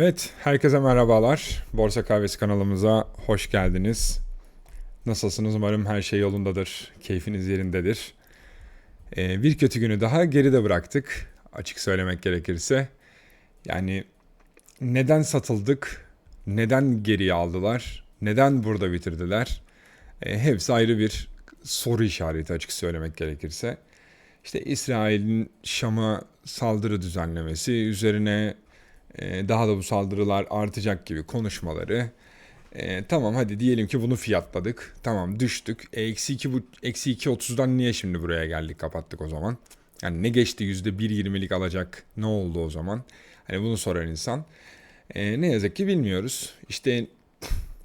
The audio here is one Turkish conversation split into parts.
Evet, herkese merhabalar. Borsa Kahvesi kanalımıza hoş geldiniz. Nasılsınız? Umarım her şey yolundadır, keyfiniz yerindedir. Ee, bir kötü günü daha geride bıraktık, açık söylemek gerekirse. Yani neden satıldık, neden geriye aldılar, neden burada bitirdiler? Ee, hepsi ayrı bir soru işareti açık söylemek gerekirse. İşte İsrail'in Şam'a saldırı düzenlemesi, üzerine daha da bu saldırılar artacak gibi konuşmaları. E, tamam hadi diyelim ki bunu fiyatladık. Tamam düştük. E, eksi 2 bu eksi 2.30'dan niye şimdi buraya geldik kapattık o zaman? Yani ne geçti %1.20'lik alacak ne oldu o zaman? Hani bunu sorar insan. E, ne yazık ki bilmiyoruz. İşte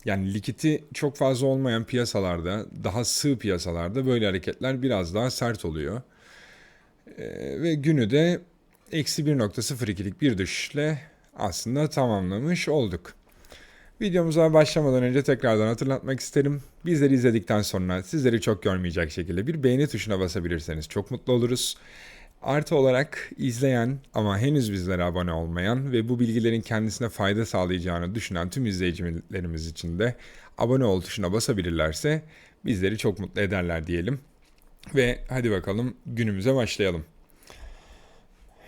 yani likiti çok fazla olmayan piyasalarda, daha sığ piyasalarda böyle hareketler biraz daha sert oluyor. E, ve günü de eksi 1.02'lik bir düşüşle aslında tamamlamış olduk. Videomuza başlamadan önce tekrardan hatırlatmak isterim. Bizleri izledikten sonra sizleri çok görmeyecek şekilde bir beğeni tuşuna basabilirseniz çok mutlu oluruz. Artı olarak izleyen ama henüz bizlere abone olmayan ve bu bilgilerin kendisine fayda sağlayacağını düşünen tüm izleyicilerimiz için de abone ol tuşuna basabilirlerse bizleri çok mutlu ederler diyelim. Ve hadi bakalım günümüze başlayalım.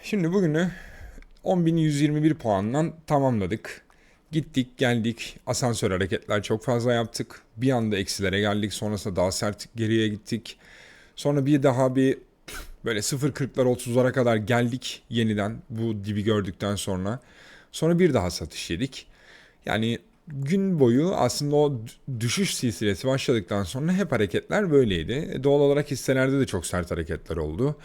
Şimdi bugünü 10.121 puandan tamamladık. Gittik geldik asansör hareketler çok fazla yaptık. Bir anda eksilere geldik sonrasında daha sert geriye gittik. Sonra bir daha bir böyle 0.40'lar 30'lara kadar geldik yeniden bu dibi gördükten sonra. Sonra bir daha satış yedik. Yani gün boyu aslında o düşüş silsilesi başladıktan sonra hep hareketler böyleydi. E, doğal olarak hisselerde de çok sert hareketler oldu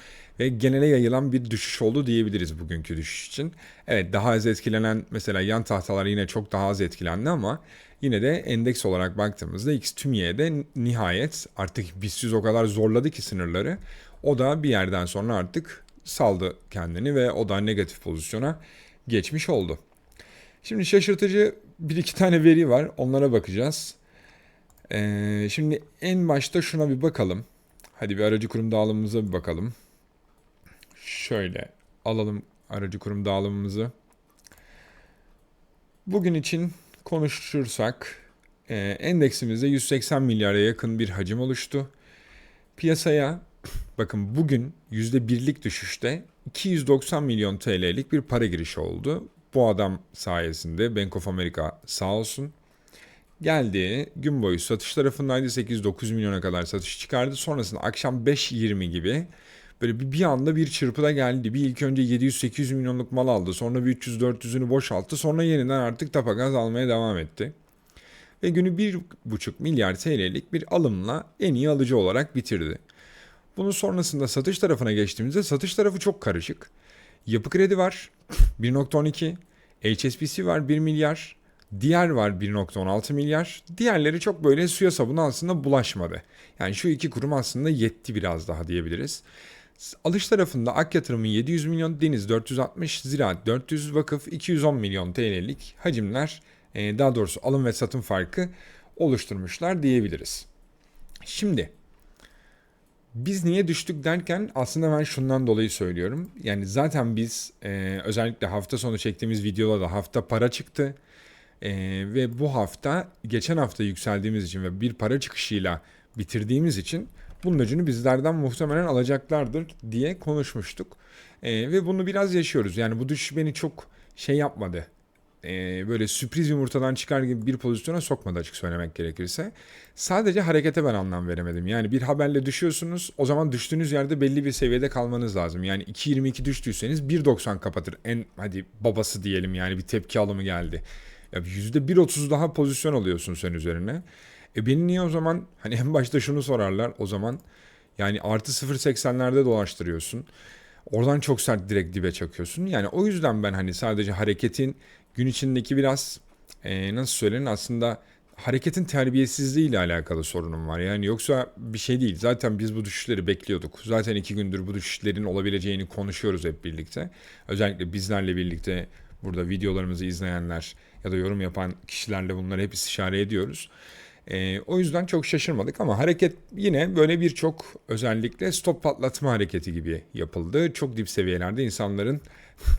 ve genele yayılan bir düşüş oldu diyebiliriz bugünkü düşüş için. Evet daha az etkilenen mesela yan tahtalar yine çok daha az etkilendi ama yine de endeks olarak baktığımızda X tüm Y'de nihayet artık BIST o kadar zorladı ki sınırları. O da bir yerden sonra artık saldı kendini ve o da negatif pozisyona geçmiş oldu. Şimdi şaşırtıcı bir iki tane veri var. Onlara bakacağız. Ee, şimdi en başta şuna bir bakalım. Hadi bir aracı kurum dağılımımıza bir bakalım. Şöyle alalım aracı kurum dağılımımızı. Bugün için konuşursak e, endeksimizde 180 milyara yakın bir hacim oluştu. Piyasaya bakın bugün %1'lik düşüşte 290 milyon TL'lik bir para girişi oldu. Bu adam sayesinde Bank of America sağ olsun. Geldi gün boyu satış tarafındaydı 8-9 milyona kadar satış çıkardı. Sonrasında akşam 5.20 gibi böyle bir, bir anda bir çırpıda geldi. Bir ilk önce 700-800 milyonluk mal aldı. Sonra bir 300-400'ünü boşalttı. Sonra yeniden artık tapagaz almaya devam etti. Ve günü 1,5 milyar TL'lik bir alımla en iyi alıcı olarak bitirdi. Bunun sonrasında satış tarafına geçtiğimizde satış tarafı çok karışık. Yapı kredi var 1.12, HSBC var 1 milyar, diğer var 1.16 milyar. Diğerleri çok böyle suya sabuna aslında bulaşmadı. Yani şu iki kurum aslında yetti biraz daha diyebiliriz. Alış tarafında Ak Yatırım'ın 700 milyon, Deniz 460, Ziraat 400, Vakıf 210 milyon TL'lik hacimler daha doğrusu alım ve satım farkı oluşturmuşlar diyebiliriz. Şimdi biz niye düştük derken aslında ben şundan dolayı söylüyorum. Yani zaten biz e, özellikle hafta sonu çektiğimiz videoda da hafta para çıktı. E, ve bu hafta geçen hafta yükseldiğimiz için ve bir para çıkışıyla bitirdiğimiz için bunun öcünü bizlerden muhtemelen alacaklardır diye konuşmuştuk. E, ve bunu biraz yaşıyoruz. Yani bu düşüş beni çok şey yapmadı e, böyle sürpriz yumurtadan çıkar gibi bir pozisyona sokmadı açık söylemek gerekirse. Sadece harekete ben anlam veremedim. Yani bir haberle düşüyorsunuz o zaman düştüğünüz yerde belli bir seviyede kalmanız lazım. Yani 2.22 düştüyseniz 1.90 kapatır. En hadi babası diyelim yani bir tepki alımı geldi. Ya %1.30 daha pozisyon alıyorsun sen üzerine. E beni niye o zaman hani en başta şunu sorarlar o zaman yani artı 0.80'lerde dolaştırıyorsun. Oradan çok sert direkt dibe çakıyorsun. Yani o yüzden ben hani sadece hareketin gün içindeki biraz e, nasıl söylenir aslında hareketin terbiyesizliği ile alakalı sorunum var. Yani yoksa bir şey değil. Zaten biz bu düşüşleri bekliyorduk. Zaten iki gündür bu düşüşlerin olabileceğini konuşuyoruz hep birlikte. Özellikle bizlerle birlikte burada videolarımızı izleyenler ya da yorum yapan kişilerle bunları hep istişare ediyoruz. E, o yüzden çok şaşırmadık ama hareket yine böyle birçok özellikle stop patlatma hareketi gibi yapıldı. Çok dip seviyelerde insanların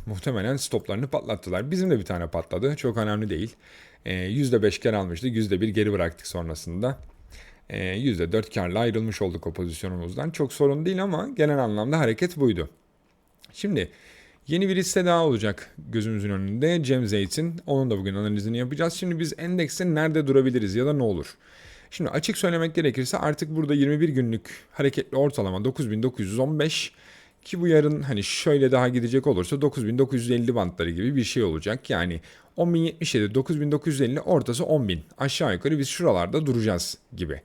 Muhtemelen stoplarını patlattılar. Bizim de bir tane patladı. Çok önemli değil. E, %5 kar almıştı. %1 geri bıraktık sonrasında. E, %4 karla ayrılmış olduk o pozisyonumuzdan. Çok sorun değil ama genel anlamda hareket buydu. Şimdi yeni bir hisse daha olacak gözümüzün önünde. Cem Zeyt'in. Onun da bugün analizini yapacağız. Şimdi biz endekste nerede durabiliriz ya da ne olur? Şimdi açık söylemek gerekirse artık burada 21 günlük hareketli ortalama 9915 ki bu yarın hani şöyle daha gidecek olursa 9950 bantları gibi bir şey olacak. Yani 10.077, 9950 ortası 10.000. Aşağı yukarı biz şuralarda duracağız gibi.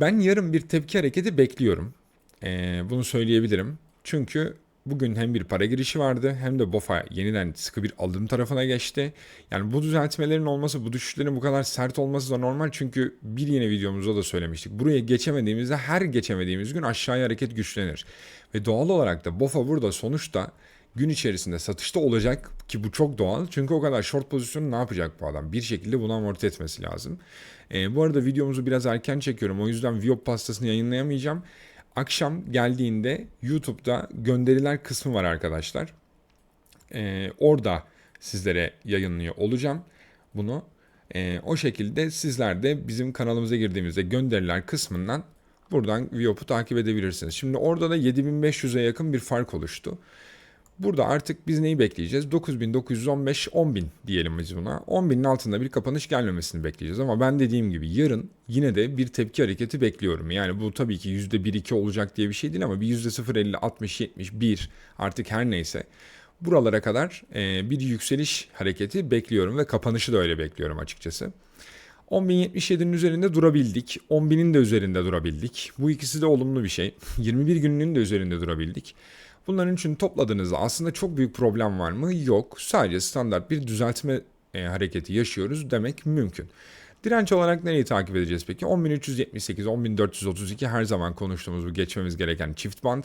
Ben yarın bir tepki hareketi bekliyorum. Ee, bunu söyleyebilirim. Çünkü bugün hem bir para girişi vardı hem de BOFA yeniden sıkı bir alım tarafına geçti. Yani bu düzeltmelerin olması, bu düşüşlerin bu kadar sert olması da normal. Çünkü bir yeni videomuzda da söylemiştik. Buraya geçemediğimizde her geçemediğimiz gün aşağıya hareket güçlenir. Ve doğal olarak da BOFA burada sonuçta gün içerisinde satışta olacak ki bu çok doğal. Çünkü o kadar short pozisyonu ne yapacak bu adam? Bir şekilde bunu amorti etmesi lazım. E, bu arada videomuzu biraz erken çekiyorum. O yüzden Viop pastasını yayınlayamayacağım. Akşam geldiğinde YouTube'da gönderiler kısmı var arkadaşlar. E, orada sizlere yayınlıyor olacağım bunu. E, o şekilde sizler de bizim kanalımıza girdiğimizde gönderiler kısmından buradan Viop'u takip edebilirsiniz. Şimdi orada da 7500'e yakın bir fark oluştu. Burada artık biz neyi bekleyeceğiz? 9915 10000 diyelim biz buna. 10000'in altında bir kapanış gelmemesini bekleyeceğiz ama ben dediğim gibi yarın yine de bir tepki hareketi bekliyorum. Yani bu tabii ki %1-2 olacak diye bir şey değil ama bir %0-50, 60, 70, 1 artık her neyse. Buralara kadar e, bir yükseliş hareketi bekliyorum ve kapanışı da öyle bekliyorum açıkçası. 10.077'nin üzerinde durabildik. 10.000'in de üzerinde durabildik. Bu ikisi de olumlu bir şey. 21 gününün de üzerinde durabildik. Bunların için topladığınızda aslında çok büyük problem var mı? Yok. Sadece standart bir düzeltme e, hareketi yaşıyoruz demek mümkün. Direnç olarak nereyi takip edeceğiz peki? 10.378, 10.432 her zaman konuştuğumuz bu geçmemiz gereken çift band.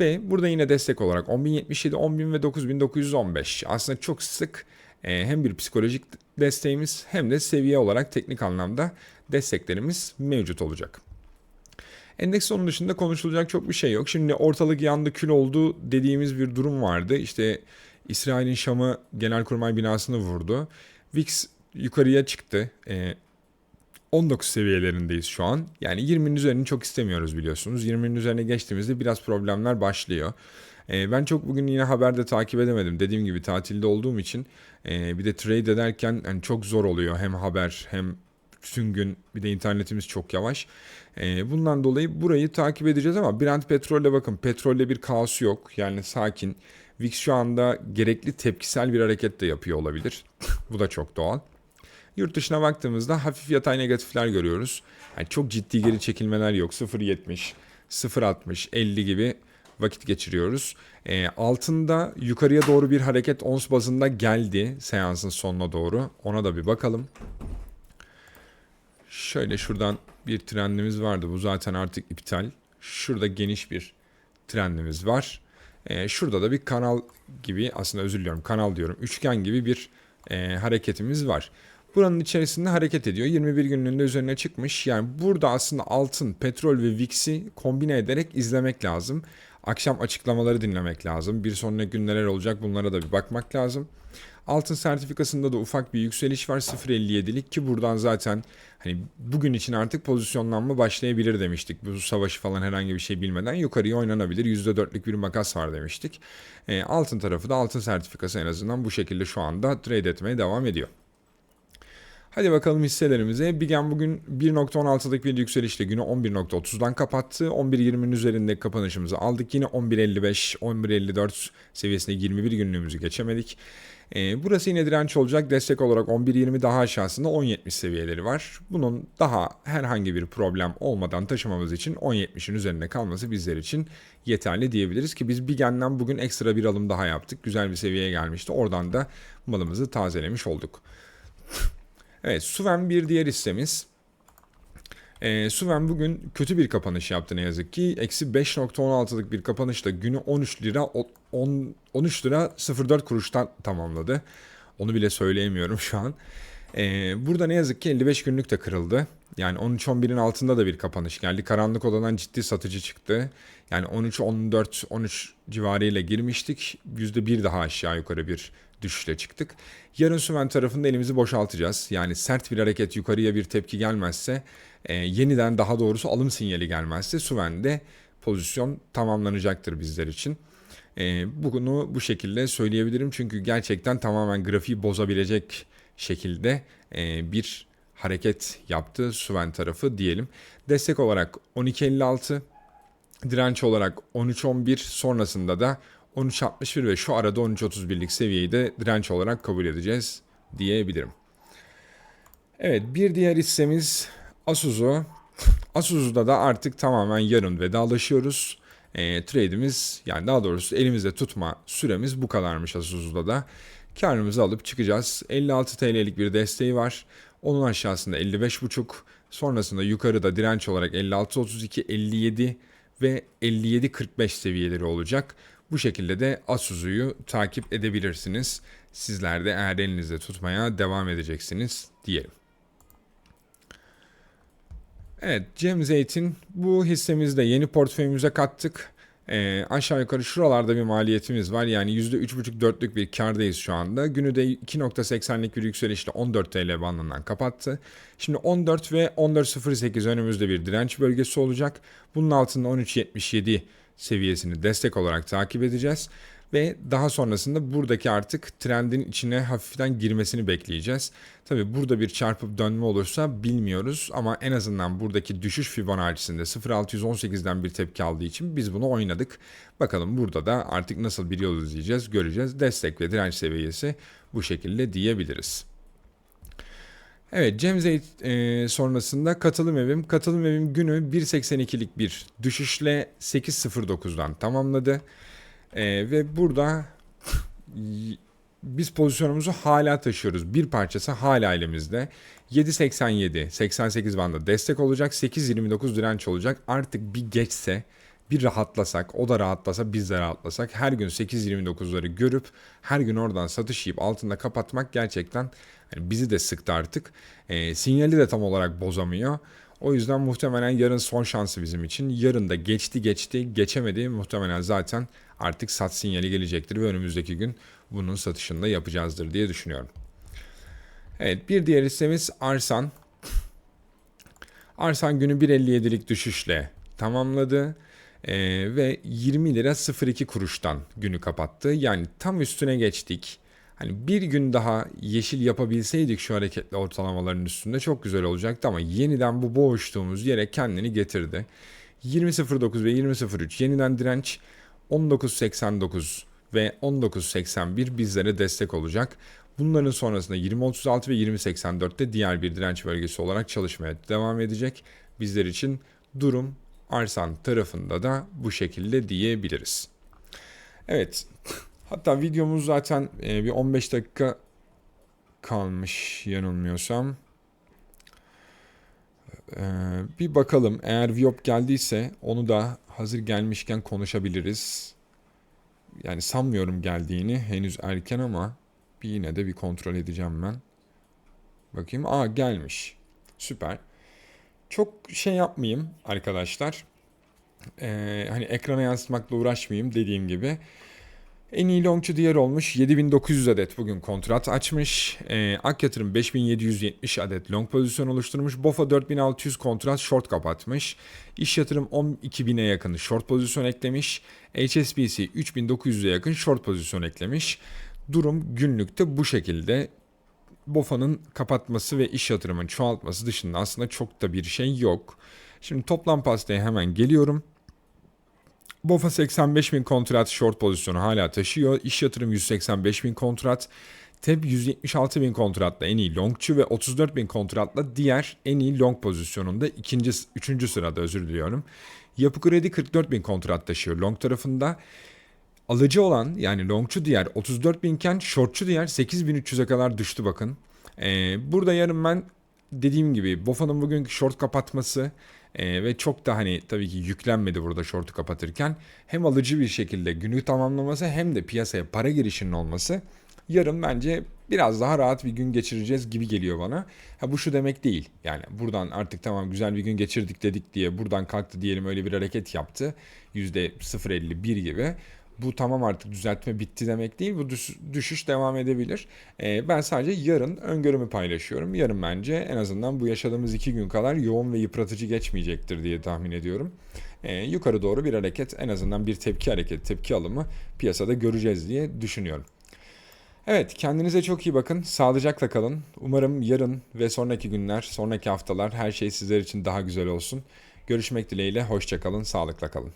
Ve burada yine destek olarak 10.077, 10.000 ve 9.915. Aslında çok sık e, hem bir psikolojik desteğimiz hem de seviye olarak teknik anlamda desteklerimiz mevcut olacak. Endeks onun dışında konuşulacak çok bir şey yok. Şimdi ortalık yandı kül oldu dediğimiz bir durum vardı. İşte İsrail'in Şam'ı genelkurmay binasını vurdu. VIX yukarıya çıktı. E, 19 seviyelerindeyiz şu an. Yani 20'nin üzerini çok istemiyoruz biliyorsunuz. 20'nin üzerine geçtiğimizde biraz problemler başlıyor. E, ben çok bugün yine haberde takip edemedim. Dediğim gibi tatilde olduğum için e, bir de trade ederken çok zor oluyor. Hem haber hem bütün gün bir de internetimiz çok yavaş. E, bundan dolayı burayı takip edeceğiz ama Brent petrolle bakın petrolle bir kaos yok. Yani sakin. VIX şu anda gerekli tepkisel bir hareket de yapıyor olabilir. Bu da çok doğal. Yurt dışına baktığımızda hafif yatay negatifler görüyoruz. Yani çok ciddi geri çekilmeler yok. 0.70, 0.60, 50 gibi vakit geçiriyoruz. E, altında yukarıya doğru bir hareket ons bazında geldi seansın sonuna doğru. Ona da bir bakalım. Şöyle şuradan bir trendimiz vardı. Bu zaten artık iptal. Şurada geniş bir trendimiz var. E, şurada da bir kanal gibi aslında özür diliyorum kanal diyorum. Üçgen gibi bir e, hareketimiz var. Buranın içerisinde hareket ediyor. 21 günlüğünde üzerine çıkmış. Yani burada aslında altın, petrol ve VIX'i kombine ederek izlemek lazım. Akşam açıklamaları dinlemek lazım. Bir sonraki gün neler olacak bunlara da bir bakmak lazım. Altın sertifikasında da ufak bir yükseliş var 0.57'lik ki buradan zaten hani bugün için artık pozisyonlanma başlayabilir demiştik. Bu savaşı falan herhangi bir şey bilmeden yukarıya oynanabilir. %4'lük bir makas var demiştik. E, altın tarafı da altın sertifikası en azından bu şekilde şu anda trade etmeye devam ediyor. Hadi bakalım hisselerimize. Bigen bugün 1.16'lık bir yükselişle günü 11.30'dan kapattı. 11.20'nin üzerinde kapanışımızı aldık. Yine 11.55, 11.54 seviyesinde 21 günlüğümüzü geçemedik. E, burası yine direnç olacak. Destek olarak 11.20 daha aşağısında 10.70 seviyeleri var. Bunun daha herhangi bir problem olmadan taşımamız için 10.70'in üzerinde kalması bizler için yeterli diyebiliriz ki biz Bigen'den bugün ekstra bir alım daha yaptık. Güzel bir seviyeye gelmişti. Oradan da malımızı tazelemiş olduk. Evet Suven bir diğer hissemiz. E, Suven bugün kötü bir kapanış yaptı ne yazık ki. Eksi 5.16'lık bir kapanışla günü 13 lira 10, 13 lira 04 kuruştan tamamladı. Onu bile söyleyemiyorum şu an. Ee, burada ne yazık ki 55 günlük de kırıldı. Yani 13-11'in altında da bir kapanış geldi. Karanlık odadan ciddi satıcı çıktı. Yani 13-14-13 civarıyla girmiştik. %1 daha aşağı yukarı bir düşüşle çıktık. Yarın Sümen tarafında elimizi boşaltacağız. Yani sert bir hareket yukarıya bir tepki gelmezse e, yeniden daha doğrusu alım sinyali gelmezse Süven'de pozisyon tamamlanacaktır bizler için. E, bunu bu şekilde söyleyebilirim çünkü gerçekten tamamen grafiği bozabilecek şekilde e, bir hareket yaptı Süven tarafı diyelim. Destek olarak 12.56, direnç olarak 13.11 sonrasında da 13.61 ve şu arada 13.31'lik seviyeyi de direnç olarak kabul edeceğiz diyebilirim. Evet bir diğer hissemiz Asus'u. Asus'da da artık tamamen yarın vedalaşıyoruz. E, trade'imiz yani daha doğrusu elimizde tutma süremiz bu kadarmış Asus'da da. Karnımızı alıp çıkacağız. 56 TL'lik bir desteği var. Onun aşağısında 55.5. Sonrasında yukarıda direnç olarak 56.32, 57 ve 57.45 seviyeleri olacak. Bu şekilde de Asus'u takip edebilirsiniz. Sizler de eğer elinizde tutmaya devam edeceksiniz diyelim. Evet Cem Zeytin bu hissemizi de yeni portföyümüze kattık. Ee, aşağı yukarı şuralarda bir maliyetimiz var. Yani %3,5-4'lük bir kardayız şu anda. Günü de 2.80'lik bir yükselişle 14 TL bandından kapattı. Şimdi 14 ve 14.08 önümüzde bir direnç bölgesi olacak. Bunun altında 13.77 seviyesini destek olarak takip edeceğiz. Ve daha sonrasında buradaki artık trendin içine hafiften girmesini bekleyeceğiz. Tabi burada bir çarpıp dönme olursa bilmiyoruz ama en azından buradaki düşüş Fibonacci'sinde 0.618'den bir tepki aldığı için biz bunu oynadık. Bakalım burada da artık nasıl bir yol izleyeceğiz göreceğiz. Destek ve direnç seviyesi bu şekilde diyebiliriz. Evet Cem Zeyt e, sonrasında katılım evim. Katılım evim günü 1.82'lik bir düşüşle 8.09'dan tamamladı. E, ve burada biz pozisyonumuzu hala taşıyoruz. Bir parçası hala elimizde. 7.87, 88 banda destek olacak. 8.29 direnç olacak. Artık bir geçse bir rahatlasak, o da rahatlasa biz de rahatlasak her gün 8.29'ları görüp her gün oradan satış yiyip altında kapatmak gerçekten yani bizi de sıktı artık. E, sinyali de tam olarak bozamıyor. O yüzden muhtemelen yarın son şansı bizim için. Yarın da geçti geçti geçemedi muhtemelen zaten artık sat sinyali gelecektir ve önümüzdeki gün bunun satışını da yapacağızdır diye düşünüyorum. Evet bir diğer hissemiz Arsan. Arsan günü 1.57'lik düşüşle tamamladı. Ee, ve 20 lira 02 kuruştan günü kapattı. Yani tam üstüne geçtik. Hani bir gün daha yeşil yapabilseydik şu hareketli ortalamaların üstünde çok güzel olacaktı ama yeniden bu boğuştuğumuz yere kendini getirdi. 20.09 ve 20.03 yeniden direnç 19.89 ve 19.81 bizlere destek olacak. Bunların sonrasında 20.36 ve 20.84'te diğer bir direnç bölgesi olarak çalışmaya devam edecek. Bizler için durum Arsan tarafında da bu şekilde diyebiliriz. Evet. Hatta videomuz zaten e, bir 15 dakika kalmış yanılmıyorsam. Ee, bir bakalım eğer Viop geldiyse onu da hazır gelmişken konuşabiliriz. Yani sanmıyorum geldiğini henüz erken ama bir yine de bir kontrol edeceğim ben. Bakayım. Aa gelmiş. Süper. Çok şey yapmayayım arkadaşlar. Ee, hani ekrana yansıtmakla uğraşmayayım dediğim gibi. En iyi longçu diğer olmuş. 7900 adet bugün kontrat açmış. Ee, Ak Yatırım 5770 adet long pozisyon oluşturmuş. BOFA 4600 kontrat short kapatmış. İş Yatırım 12000'e yakın short pozisyon eklemiş. HSBC 3900'e yakın short pozisyon eklemiş. Durum günlükte bu şekilde. BOFA'nın kapatması ve iş yatırımın çoğaltması dışında aslında çok da bir şey yok. Şimdi toplam pastaya hemen geliyorum. BOFA 85 bin kontrat short pozisyonu hala taşıyor. İş yatırım 185 bin kontrat. TEB 176 bin kontratla en iyi longçu ve 34 bin kontratla diğer en iyi long pozisyonunda ikinci, üçüncü sırada özür diliyorum. Yapı Kredi 44 bin kontrat taşıyor long tarafında. Alıcı olan yani longçu diğer 34 binken shortçu diğer 8300'e kadar düştü bakın. Ee, burada yarın ben dediğim gibi BOFA'nın bugünkü short kapatması Ee, ve çok da hani tabii ki yüklenmedi burada short'u kapatırken. Hem alıcı bir şekilde günü tamamlaması hem de piyasaya para girişinin olması yarın bence biraz daha rahat bir gün geçireceğiz gibi geliyor bana. Ha bu şu demek değil. Yani buradan artık tamam güzel bir gün geçirdik dedik diye buradan kalktı diyelim öyle bir hareket yaptı. %0.51 gibi. Bu tamam artık düzeltme bitti demek değil. Bu düş- düşüş devam edebilir. Ee, ben sadece yarın öngörümü paylaşıyorum. Yarın bence en azından bu yaşadığımız iki gün kadar yoğun ve yıpratıcı geçmeyecektir diye tahmin ediyorum. Ee, yukarı doğru bir hareket en azından bir tepki hareketi, tepki alımı piyasada göreceğiz diye düşünüyorum. Evet, kendinize çok iyi bakın. Sağlıcakla kalın. Umarım yarın ve sonraki günler, sonraki haftalar her şey sizler için daha güzel olsun. Görüşmek dileğiyle, hoşça kalın, sağlıkla kalın.